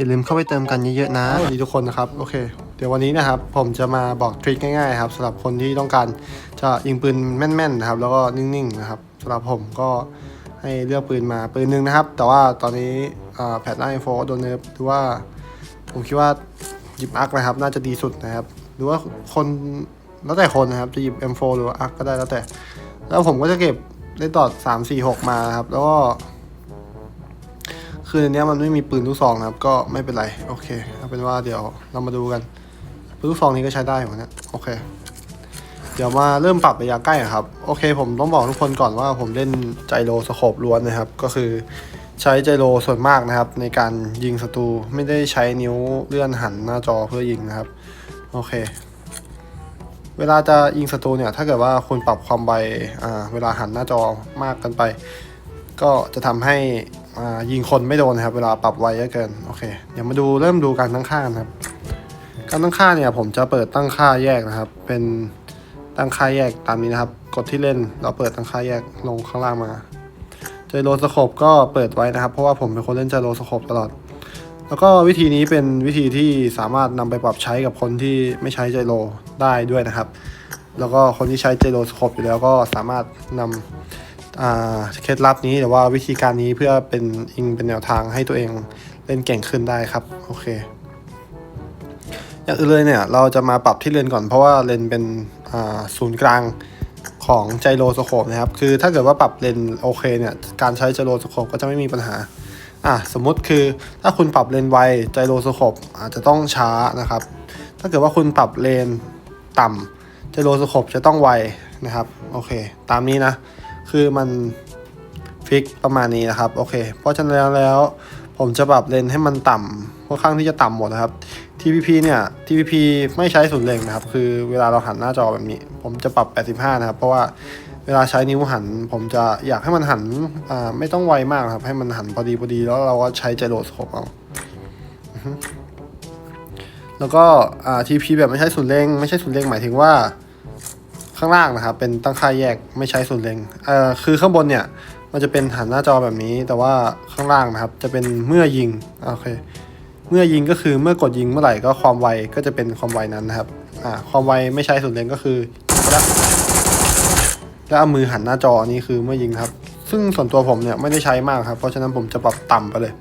อย่าลืมเข้าไปเติมกันเยอะๆนะสวัสดีทุกคนนะครับโอเค เดี๋ยววันนี้นะครับผมจะมาบอกทริคง่ายๆครับสำหรับคนที่ต้องการจะยิงปืนแม่นๆนะครับแล้วก็นิ่งๆนะครับสำหรับผมก็ให้เลือกปืนมาปืนหนึ่งนะครับ แต่ว่าตอนนี้อ่าแพทหน้าไอโฟโดนเนิร์ฟหรือว่าผมคิดว่าหยิบอาร์คนะครับ น่าจะดีสุดนะครับ หรือว่าคนแล้วแต่คนนะครับ จะหยิบ M4 หรือว่าอาร์คก็ได้แล้วแต่ แล้วผมก็จะเก็บได้ดอทสามสี่หกมานะครับ แล้วก็ คือในนี้มันไม่มีปืนลูกซองนะครับ ก็ไม่เป็นไร โอเคเอาเป็นว่าเดี๋ยวเรามาดูกัน ปืนลูกซองนี้ก็ใช้ได้เหมือนกันโอเค เดี๋ยวมาเริ่มปรับระยะใกล้ครับ โอเค ผมต้องบอกทุกคนก่อนว่าผมเล่นไจโรสโคปล้วนนะครับ ก็คือใช้ไจโรส่วนมากนะครับ ในการยิงศัตรูไม่ได้ใช้นิ้วเลื่อนหันหน้าจอเพื่อยิงนะครับ โอเค เวลาจะยิงศัตรูเนี่ยถ้าเกิดว่าคุณปรับความไวเวลาหันหน้าจอมากเกันไป ก็จะทำให้ ยิงคนไม่โดนนะครับ เวลาปรับไวเยอะเกิน โอเค เดี๋ยวมาดูเริ่มดูการตั้งค่านะครับ การตั้งค่าเนี่ยผมจะเปิดตั้งค่าแยกนะครับ เป็นตั้งค่าแยกตามนี้นะครับ กดที่เล่นเราเปิดตั้งค่าแยกลงข้างล่างมาเจโรสโคปก็เปิดไว้นะครับ เพราะว่าผมเป็นคนเล่นเจโรสโคปตลอด แล้วก็วิธีนี้เป็นวิธีที่สามารถนำไปปรับใช้กับคนที่ไม่ใช้ไจโรได้ด้วยนะครับ แล้วก็คนที่ใช้ไจโรสโคปอยู่แล้วก็สามารถนำอ่า เคล็ดลับนี้หรือว่าวิธีการนี้เพื่อเป็นอิงเป็นแนวทางให้ตัวเองเล่นเก่งขึ้นได้ครับโอเค อย่างอื่นเลยเนี่ยเราจะมาปรับที่เลนก่อนเพราะว่าเลนเป็นศูนย์กลางของไจโรสโคปนะครับคือถ้าเกิดว่าปรับเลนโอเคเนี่ยการใช้ไจโรสโคปก็จะไม่มีปัญหาอะสมมุติคือถ้าคุณปรับเลนไวไจโรสโคปอาจจะต้องช้านะครับ ถ้าเกิดว่าคุณปรับเลนต่ำไจโรสโคปจะต้องไวนะครับโอเค ตามนี้นะ คือมันฟิกประมาณนี้นะครับโอเค เพราะฉะนั้นแล้วผมจะปรับเลนให้มันต่ำค่อนข้างที่จะต่ำหมดนะครับ TPP เนี่ย TPP ไม่ใช้ศูนย์เลงนะครับ คือเวลาเราหันหน้าจอแบบนี้ ผมจะปรับ 85 นะครับ เพราะว่าเวลาใช้นิ้วหัน ผมจะอยากให้มันหันอ่าไม่ต้องไวมากครับ ให้มันหันพอดีพอดีแล้วเราก็ใช้ไจโรสโคปเอาแล้วก็อ่า TPP แบบไม่ใช้ศูนย์เลงไม่ใช่ศูนย์เลงหมายถึงว่า ข้างล่างนะครับเป็นตั้งค่าแยกไม่ใช้ศูนเล็งเอ่อคือข้างบนเนี่ยมันจะเป็นหันหน้าจอแบบนี้ แต่ว่าข้างล่างนะครับจะเป็นเมื่อยิงโอเคเมื่อยิงก็คือเมื่อกดยิงเมื่อไหร่ก็ความไวก็จะเป็นความไวนั้นนะครับอ่าความไวไม่ใช้ศูนเล็งก็คือแล้วแล้วเอามือหันหน้าจอนี่คือเมื่อยิงครับ ซึ่งส่วนตัวผมเนี่ยไม่ได้ใช้มากครับ เพราะฉะนั้นผมจะปรับต่ำไปเลย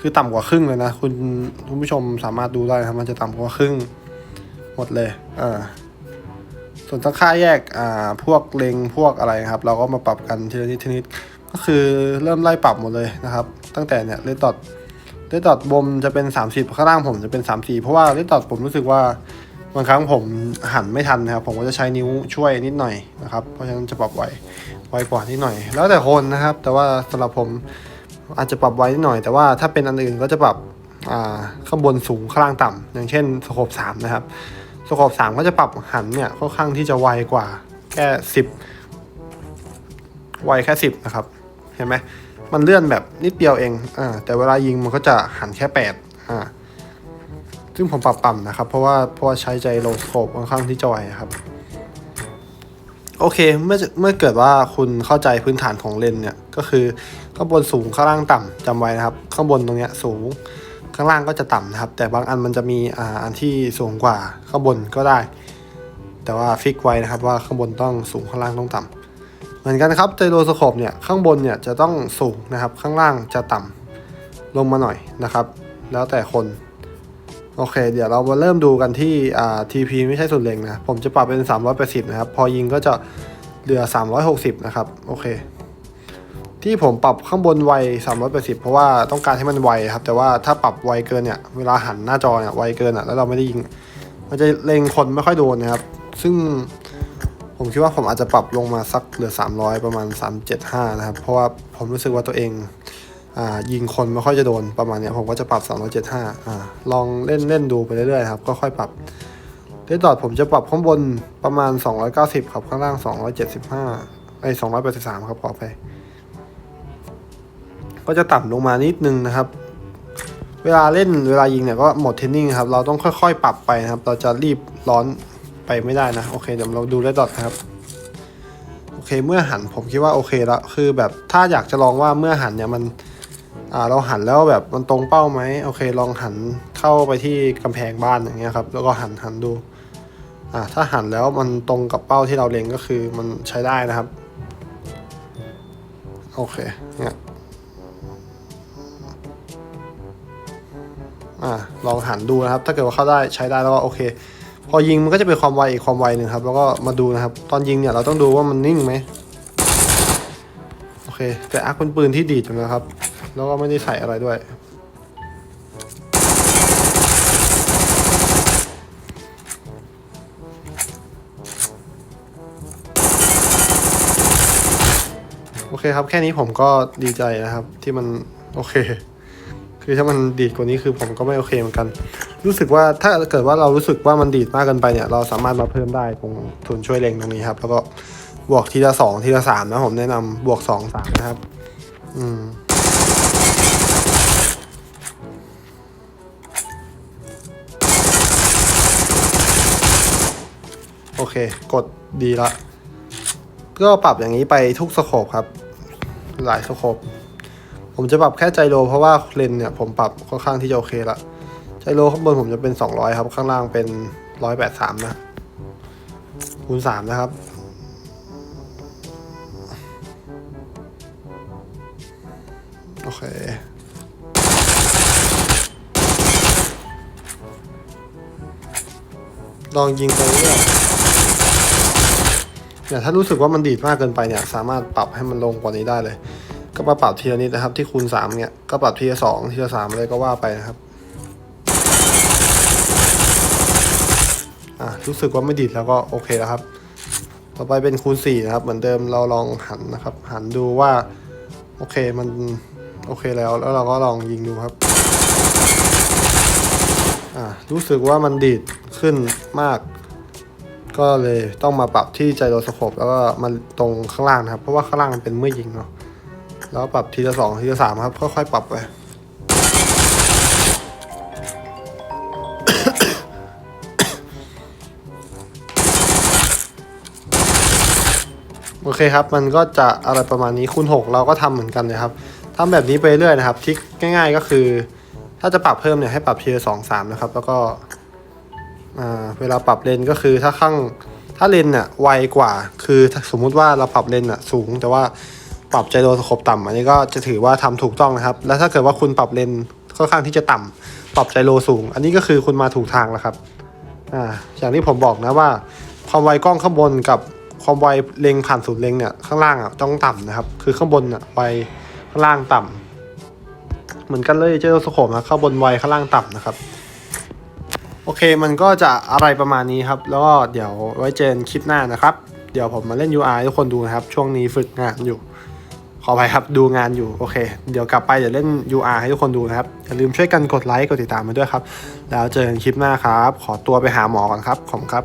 คือต่ำกว่าครึ่งเลยนะ คุณคุณผู้ชมสามารถดูได้ครับมันจะต่ำกว่าครึ่งหมดเลยอ่า ส่วนตั้งค่าแยกอ่าพวกเลงพวกอะไรครับ เราก็มาปรับกันทีละนิดทีละนิดก็คือเริ่มไล่ปรับหมดเลยนะครับ ตั้งแต่เนี่ยเลดดอทเลดดอทบมจะเป็น 30 ข้างล่างผมจะเป็น 34 เพราะว่าเลดดอทผมรู้สึกว่าบางครั้งผมหันไม่ทันนะครับ ผมก็จะใช้นิ้วช่วยนิดหน่อยนะครับ เพราะฉะนั้นจะปรับไวไวกว่านิดหน่อย แล้วแต่คนนะครับ แต่ว่าสำหรับผมอาจจะปรับไวนิดหน่อย แต่ว่าถ้าเป็นอันอื่นก็จะปรับอ่าข้างบนสูงข้างล่างต่ำอย่างเช่นสโคป3นะครับ สโคปสามก็จะปรับหันเนี่ยค่อนข้างที่จะไวกว่าแค่สิบไวแค่สิบนะครับ เห็นไหมมันเลื่อนแบบนิดเดียวเองอ่าแต่เวลายิงมันก็จะหันแค่แปดอ่าซึ่งผมปรับต่ำนะครับ เพราะว่าเพราะว่าใช้ใจโลสโคปค่อนข้างที่จะไวครับโอเคเมื่อเมื่อเกิดว่าคุณเข้าใจพื้นฐานของเลนเนี่ยก็คือข้างบนสูงข้างล่างต่ำจำไว้นะครับ ข้างบนตรงเนี้ยสูง ข้างล่างก็จะต่ำนะครับ แต่บางอันมันจะมีอ่าอันที่สูงกว่าข้างบนก็ได้ แต่ว่าฟิกไว้นะครับว่าข้างบนต้องสูงข้างล่างต้องต่ำเหมือนกันครับไจโรสโคปเนี่ยข้างบนเนี่ยจะต้องสูงนะครับข้างล่างจะต่ำลงมาหน่อยนะครับ แล้วแต่คนโอเค เดี๋ยวเรามาเริ่มดูกันที่อ่า TP ไม่ใช่ส่วนเล็งนะ ผมจะปรับเป็น 380 นะครับ พอยิงก็จะเหลือ 360 นะครับ โอเค ที่ผมปรับข้างบนไว380 เพราะว่าต้องการให้มันไวครับ แต่ว่าถ้าปรับไวเกินเนี่ย เวลาหันหน้าจอเนี่ยไวเกินอะ แล้วเราไม่ได้ยิง มันจะเล็งคนไม่ค่อยโดนนะครับ ซึ่งผมคิดว่าผมอาจจะปรับลงมาสักเหลือ 300 ประมาณ 375 นะครับ เพราะว่าผมรู้สึกว่าตัวเองอ่ายิงคนไม่ค่อยจะโดนประมาณเนี้ยผมก็จะปรับ 375อ่าลองเล่นเล่นดูไปเรื่อยๆครับก็ค่อยปรับเลดดอทผมจะปรับข้างบนประมาณ 290 ครับ ข้างล่าง 275ไอ้283 ครับขอไป ก็จะต่ำลงมานิดนึงนะครับ เวลาเล่นเวลายิงเนี่ยก็หมดเทนนิ่งครับ เราต้องค่อยๆ ปรับไปนะครับ เราจะรีบร้อนไปไม่ได้นะ โอเค เดี๋ยวเราดูเลดดอทนะครับ โอเค เมื่อหันผมคิดว่าโอเคแล้วคือแบบถ้าอยากจะลองว่าเมื่อหันเนี่ยมันอ่าเราหันแล้วแบบมันตรงเป้าไหมโอเคลองหันเข้าไปที่กำแพงบ้านอย่างเงี้ยครับ แล้วก็หันหันดูอ่าถ้าหันแล้วมันตรงกับเป้าที่เราเล็งก็คือมันใช้ได้นะครับ โอเคเนี่ย อ่าลองหันดูนะครับ ถ้าเกิดว่าเข้าได้ใช้ได้แล้วก็โอเค พอยิงมันก็จะเป็นความไวอีกความไวหนึ่งครับ แล้วก็มาดูนะครับ ตอนยิงเนี่ยเราต้องดูว่ามันนิ่งไหมโอเคแต่อาร์คเป็นปืนที่ดีดอยู่นะครับ แล้วก็ไม่ได้ใส่อะไรด้วยโอเคครับ แค่นี้ผมก็ดีใจนะครับ ที่มัน โอเค คือถ้ามันดีดกว่านี้คือผมก็ไม่โอเคเหมือนกัน รู้สึกว่าถ้าเกิดว่าเรารู้สึกว่ามันดีดมากเกินไปเนี่ย เราสามารถมาเพิ่มได้ตรงทุนช่วยเล็งตรงนี้ครับ แล้วก็บวกทีละสองทีละสามนะผมแนะนำบวกสองสามนะครับ อืมโอเค กดดีละ ก็ปรับอย่างนี้ไปทุกสโคปครับ หลายสโคป ผมจะปรับแค่ใจโลเพราะว่าเลนเนี่ยผมปรับค่อนข้างที่จะโอเคละใจโลข้างบนผมจะเป็น 200 ครับ ข้างล่างเป็น 183 นะคูณ3นะครับโอเคลองยิงไปเรื่อยเนี่ยถ้ารู้สึกว่ามันดีดมากเกินไปเนี่ย สามารถปรับให้มันลงกว่านี้ได้เลย ก็มาปรับทีละนิดนะครับ ที่คูณสามเนี่ยก็ปรับทีละสองทีละสามเลยก็ว่าไปนะครับอะรู้สึกว่าไม่ดีดแล้วก็โอเคแล้วครับ ต่อไปเป็นคูณสี่นะครับ เหมือนเดิมเราลองหันนะครับ หันดูว่า โอเคมันโอเคแล้ว แล้วเราก็ลองยิงดูครับอ่ารู้สึกว่ามันดีดขึ้นมาก ก็เลยต้องมาปรับที่ไจโรสโคปแล้วก็มาตรงข้างล่างนะครับ เพราะว่าข้างล่างมันเป็นเมื่อยิงเนาะ แล้วปรับทีละสองทีละสามครับ ค่อยๆปรับไปโอเคครับ มันก็จะอะไรประมาณนี้คูณ6เราก็ทำเหมือนกันเลยครับทำแบบนี้ไปเรื่อยนะครับทริคง่าย ๆก็คือ ถ้าจะปรับเพิ่มเนี่ยให้ปรับทีละสองสามนะครับ แล้วก็เวลาปรับเลนก็คือถ้าข้างถ้าเลนเนี่ยไวกว่า คือสมมุติว่าเราปรับเลนอะสูงแต่ว่า ปรับไจโรสโคปต่ำอันนี้ก็จะถือว่าทำถูกต้องนะครับ แล้วถ้าเกิดว่าคุณปรับเลนค่อนข้างที่จะต่ำปรับไจโรสูง อันนี้ก็คือคุณมาถูกทางแล้วครับอ่าอย่างที่ผมบอกนะว่า ความไวกล้องข้างบนกับความไวเล็งผ่านศูนย์เล็งเนี่ยข้างล่างอะต้องต่ำนะครับ คือข้างบนอะไวข้างล่างต่ำเหมือนกันเลยเจอสโคปนะข้างบนไวข้างล่างต่ำนะครับโอเคมันก็จะอะไรประมาณนี้ครับ แล้วก็เดี๋ยวไว้เจนคลิปหน้านะครับ เดี๋ยวผมมาเล่น UI ทุกคนดูนะครับ ช่วงนี้ฝึกงานอยู่ ขออภัยครับดูงานอยู่โอเค เดี๋ยวกลับไปเดี๋ยวเล่น UR ให้ทุกคนดูนะครับ อย่าลืมช่วยกันกดไลค์กดติดตามมาด้วยครับ แล้วเจอกันคลิปหน้าครับ ขอตัวไปหาหมอก่อนครับ ขอบคุณครับ